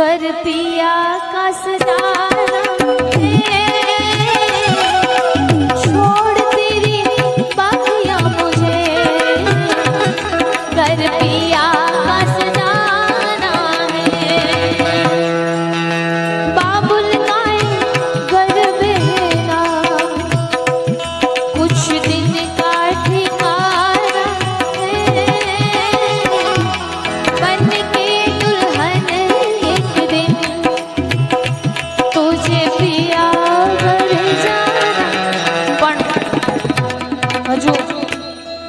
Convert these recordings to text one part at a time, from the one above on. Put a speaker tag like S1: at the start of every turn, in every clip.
S1: कर पिया का सदा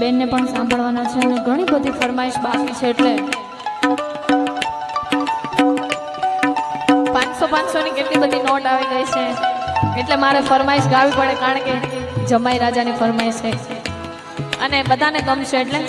S1: બેને પણ સાંભળવાના છે અને ઘણી બધી ફરમાઈશ બાકી છે એટલે પાંચસો પાંચસો ની કેટલી બધી નોટ આવી ગઈ છે. એટલે મારે ફરમાઈશ ગાવી પડે કારણ કે જમાઈ રાજાની ફરમાઈશ છે. અને બધાને ગમશે એટલે